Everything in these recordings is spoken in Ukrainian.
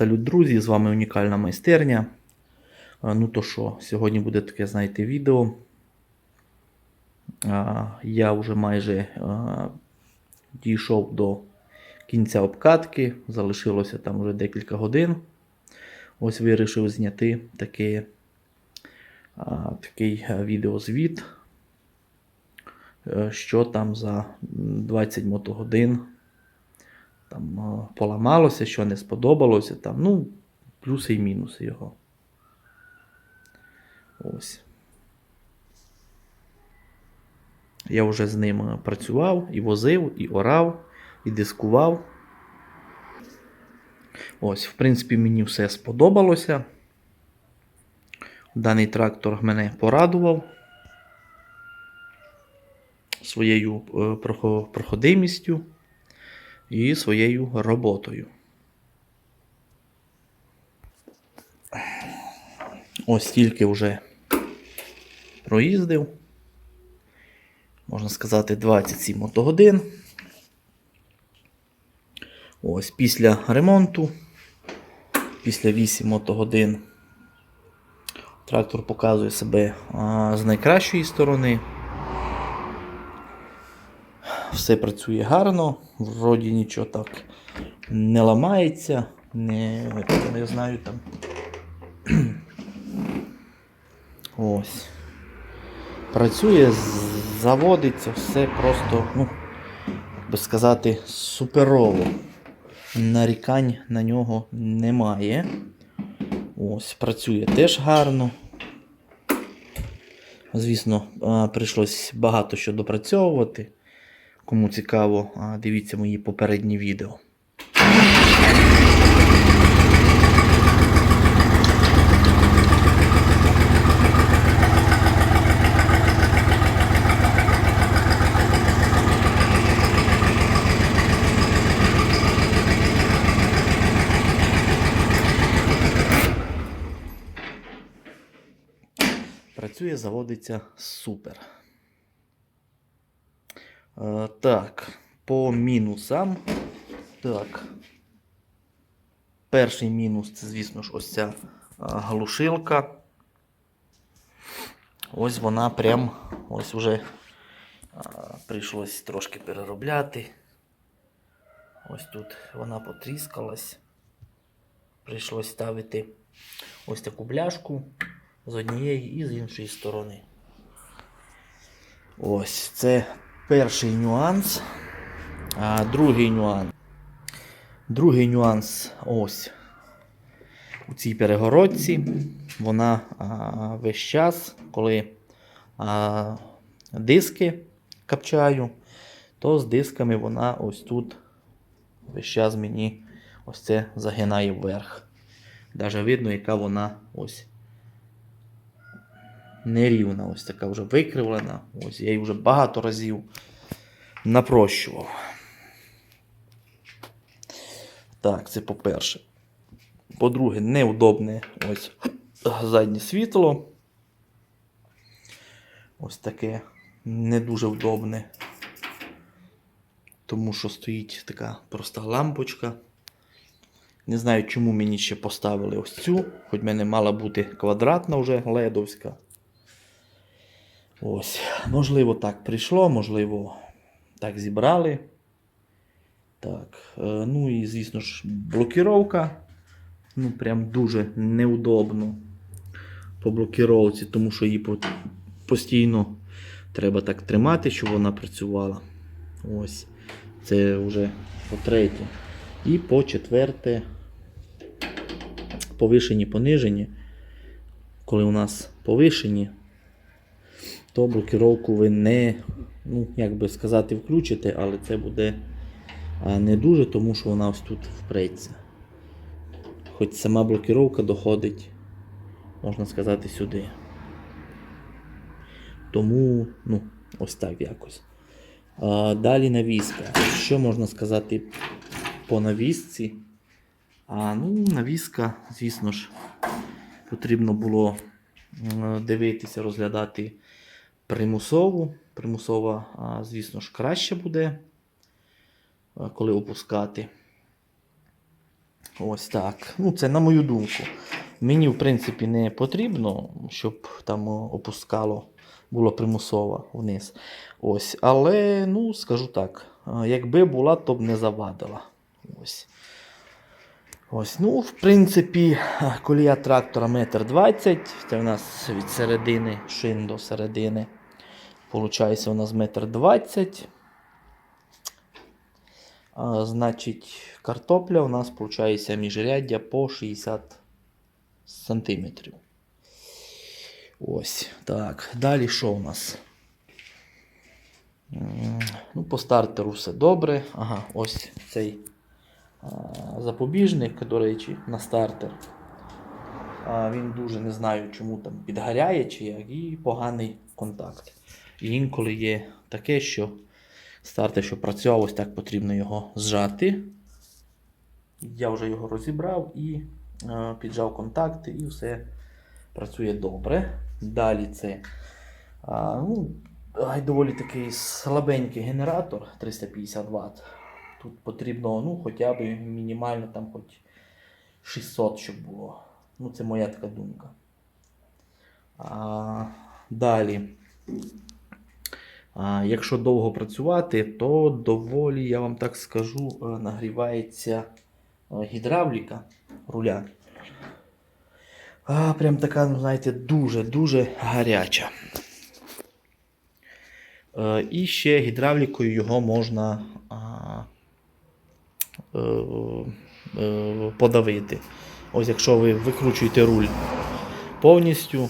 Салют, друзі! З вами унікальна майстерня. Ну то що, сьогодні буде таке, знаєте, відео. Я вже майже дійшов до кінця обкатки, залишилося там вже декілька годин. Ось вирішив зняти таке, такий відеозвіт, е, що там за 20 мотогодин там поламалося, що не сподобалося, там, ну, плюси і мінуси його. Ось. Я вже з ним е, працював, і возив, і орав, і дискував. Ось, в принципі, мені все сподобалося. Даний трактор мене порадував своєю е, проходимістю і своєю роботою. Ось тільки вже проїздив. Можна сказати, 27 мотогодин. Ось після ремонту, після 8 мотогодин, трактор показує себе з найкращої сторони. Все працює гарно, вроді нічого так не ламається, не, не знаю там. Ось. Працює, заводиться, все просто, ну, як би сказати, суперово. Нарікань на нього немає. Ось, працює теж гарно. Звісно, прийшлось багато що допрацьовувати. Кому цікаво, дивіться мої попередні відео. Працює, заводиться супер. Е, так, по мінусам. Так. Перший мінус це, звісно ж, ось ця е, глушилка. Ось вона прям ось уже е, прийшлось трошки переробляти. Ось тут вона потріскалась. Прийшлось ставити ось таку бляшку з однієї і з іншої сторони. Ось це перший нюанс. А другий нюанс. Другий нюанс ось. У цій перегородці вона а, весь час, коли а, диски капчаю, то з дисками вона ось тут весь час мені ось це загинає вверх. Даже видно, яка вона ось нерівна, ось така вже викривлена. Ось я її вже багато разів напрощував. Так, це по-перше. По-друге, неудобне ось заднє світло. Ось таке не дуже вдобне. Тому що стоїть така проста лампочка. Не знаю, чому мені ще поставили ось цю, хоч в мене мала бути квадратна вже ледовська. Ось, можливо, так прийшло, можливо, так зібрали. Так, е, ну і, звісно ж, блокіровка. Ну, прям дуже неудобно по блокіровці, тому що її постійно треба так тримати, щоб вона працювала. Ось. Це вже по третє. І по четверте, повишені, понижені. Коли у нас повишені, то блокіровку ви не, ну, як би сказати, включите, але це буде не дуже, тому що вона ось тут впреться. Хоч сама блокіровка доходить, можна сказати, сюди. Тому, ну, ось так якось. А, далі навіска. Що можна сказати по навісці? А, ну, навіска, звісно ж, потрібно було дивитися, розглядати примусову. Примусова, звісно ж, краще буде, коли опускати. Ось так. Ну, це на мою думку. Мені, в принципі, не потрібно, щоб там опускало, було примусово вниз. Ось. Але, ну, скажу так, якби була, то б не завадила. Ось. Ось, ну, в принципі, колія трактора 1,20 м. Це в нас від середини шин до середини. Получається, у нас 1,20 м. А, значить, картопля у нас виходить міжряддя по 60 сантиметрів. Ось. Так. Далі що у нас? Ну, по стартеру все добре. Ага, ось цей запобіжник, до речі, на стартер. Він дуже не знаю, чому там підгоряє чи як, і поганий контакт. І інколи є таке, що стартер, що працював, ось так потрібно його зжати. Я вже його розібрав і е, піджав контакти, і все працює добре. Далі це а, ну, доволі такий слабенький генератор 350 Вт. Тут потрібно ну, хоча б мінімально там хоч 600, щоб було. Ну, це моя така думка. А, далі. Якщо довго працювати, то доволі, я вам так скажу, е, нагрівається е, гідравліка руля. Прям така, знаєте, дуже-дуже гаряча. Е, і ще гідравлікою його можна подавити. Ось якщо ви викручуєте руль повністю,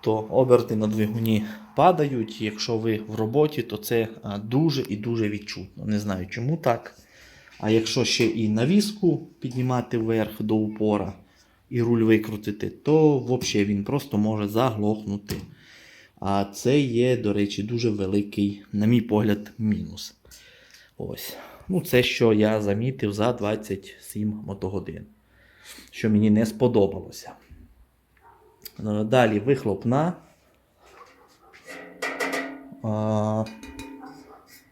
то оберти на двигуні падають. Якщо ви в роботі, то це дуже і дуже відчутно. Не знаю, чому так. А якщо ще і навіску піднімати вверх до упора і руль викрутити, то взагалі він просто може заглохнути. А це є, до речі, дуже великий, на мій погляд, мінус. Ось. Ну, це, що я замітив за 27 мотогодин. Що мені не сподобалося. Е, Далі вихлопна.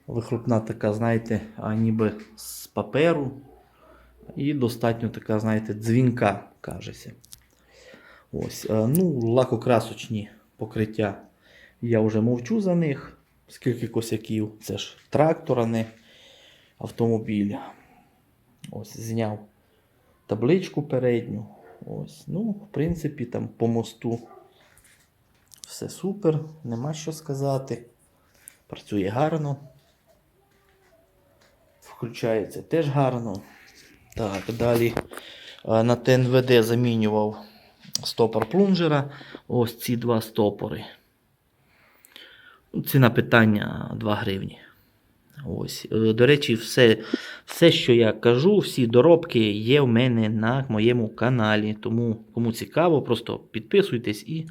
Вихлопна така, знаєте, ніби з паперу. І достатньо така, знаєте, дзвінка, кажеться. Ось. е, Ну, лакокрасочні покриття. Я вже мовчу за них. Скільки косяків. Це ж трактор, а не автомобіль. Ось, зняв табличку передню. Ось. Ну, в принципі, там по мосту все супер, нема що сказати. Працює гарно. Включається теж гарно. Так, далі е, на ТНВД замінював стопор плунжера. Ось ці два стопори. Ціна питання 2 гривні. Ось. Е, До речі, все, все, що я кажу, всі доробки є в мене на моєму каналі. Тому, кому цікаво, просто підписуйтесь і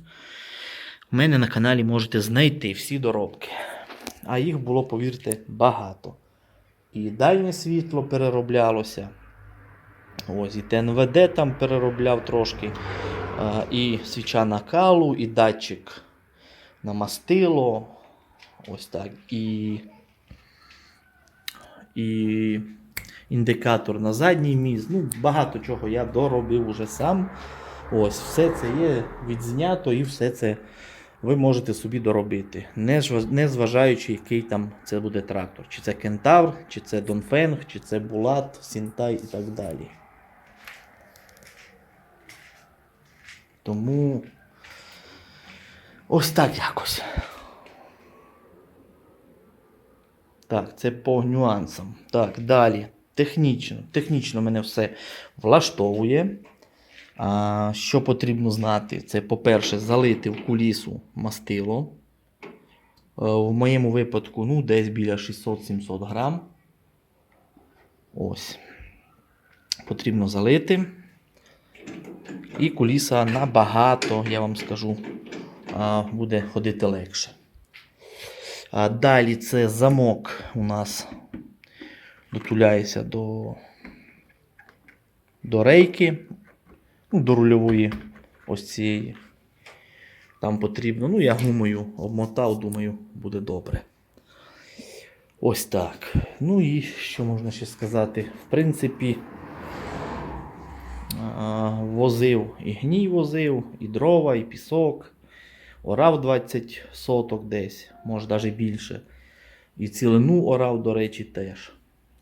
в мене на каналі можете знайти всі доробки. А їх було, повірте, багато. І дальнє світло перероблялося. Ось, і ТНВД там переробляв трошки. І свіча накалу, і датчик на мастило. Ось так. І, і індикатор на задній міст. Ну, багато чого я доробив уже сам. Ось, все це є відзнято і все це ви можете собі доробити. Не, зважаючи, який там це буде трактор. Чи це Кентавр, чи це Донфенг, чи це Булат, Сінтай і так далі. Тому ось так якось. Так, це по нюансам. Так, далі. Технічно. Технічно мене все влаштовує. А, що потрібно знати? Це, по-перше, залити в кулісу мастило. Е, В моєму випадку, ну, десь біля 600-700 грам. Ось. Потрібно залити. І куліса набагато, я вам скажу, буде ходити легше. Далі це замок у нас дотуляється до, до рейки, ну, до рульової ось цієї. Там потрібно. Ну, я гумою обмотав, думаю, буде добре. Ось так. Ну і що можна ще сказати? В принципі, возив і гній возив, і дрова, і пісок. Орав 20 соток десь, може навіть більше. І цілину орав, до речі, теж.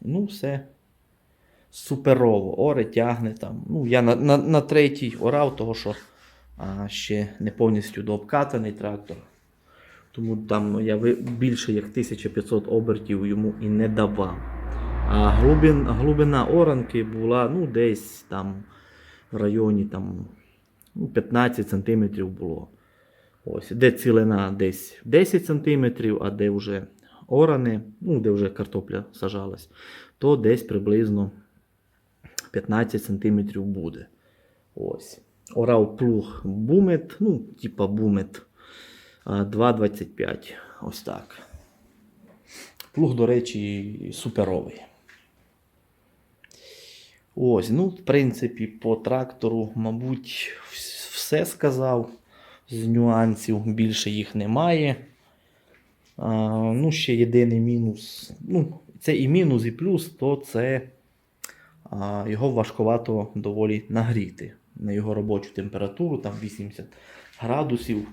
Ну, все суперово. Оре тягне там. Ну, я на, на, на третій орав, того що а, ще не повністю дообкатаний трактор. Тому там я більше як 1500 обертів йому і не давав. А глибин, глибина оранки була ну, десь там в районі там, ну, 15 см було. Ось, де цілина десь 10 см, а де вже оране, ну, де вже картопля сажалась, то десь приблизно 15 см буде. Ось. Орав плуг бумет, ну, типа бумет 2,25. Ось так. Плуг, до речі, суперовий. Ось, ну, в принципі, по трактору, мабуть, все сказав. З нюансів більше їх немає. А, ну, ще єдиний мінус. Ну, це і мінус, і плюс, то це а, його важковато доволі нагріти на його робочу температуру, там 80 градусів.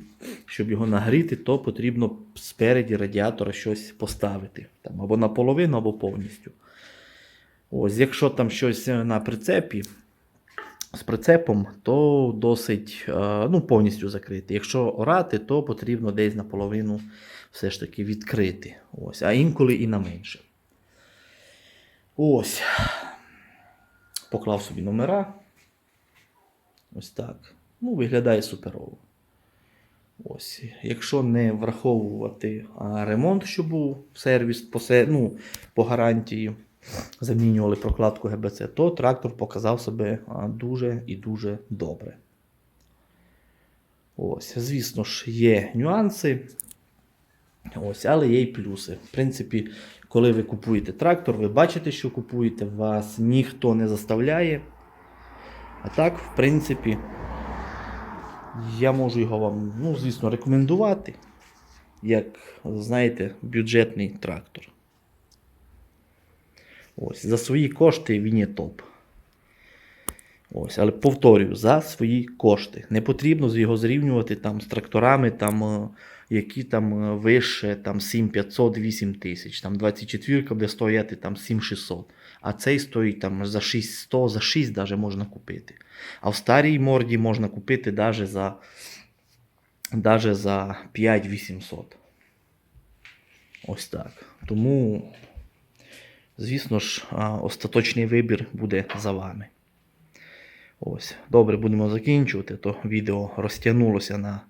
Щоб його нагріти, то потрібно спереді радіатора щось поставити. Там, або наполовину, або повністю. Ось, якщо там щось на прицепі, з прицепом, то досить е, ну, повністю закрити. Якщо орати, то потрібно десь наполовину все ж таки відкрити. Ось, а інколи і на менше. Ось. Поклав собі номера. Ось так. Ну, виглядає суперово. Ось. Якщо не враховувати ремонт, що був сервіс по, ну, по гарантії, замінювали прокладку ГБЦ, то трактор показав себе дуже і дуже добре. Ось, звісно ж, є нюанси. Ось, але є й плюси. В принципі, коли ви купуєте трактор, ви бачите, що купуєте, вас ніхто не заставляє. А так, в принципі, я можу його вам, ну, звісно, рекомендувати, як, знаєте, бюджетний трактор. Ось, за свої кошти він є топ. Ось, але повторюю, за свої кошти. Не потрібно його зрівнювати там, з тракторами, там, е, які там е, вище там, 7500, 8000, там 24 буде стояти там 7600. А цей стоїть там за 6100, за 6 даже можна купити. А в старій морді можна купити даже за, даже за 5800. Ось так. Тому, звісно ж, остаточний вибір буде за вами. Ось, добре, будемо закінчувати. То відео розтягнулося на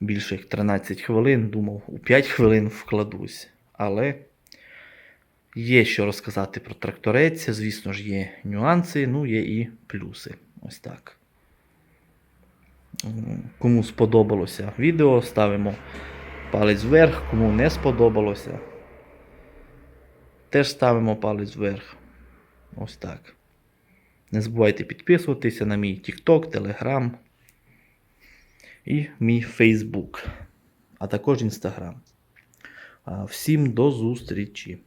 більше як 13 хвилин. Думав, у 5 хвилин вкладусь. Але є що розказати про тракторець. Звісно ж, є нюанси, ну є і плюси. Ось так. Кому сподобалося відео, ставимо палець вверх. Кому не сподобалося, теж ставимо палець вверх. Ось так. Не забувайте підписуватися на мій TikTok, Telegram і мій Facebook, а також Instagram. Всім до зустрічі!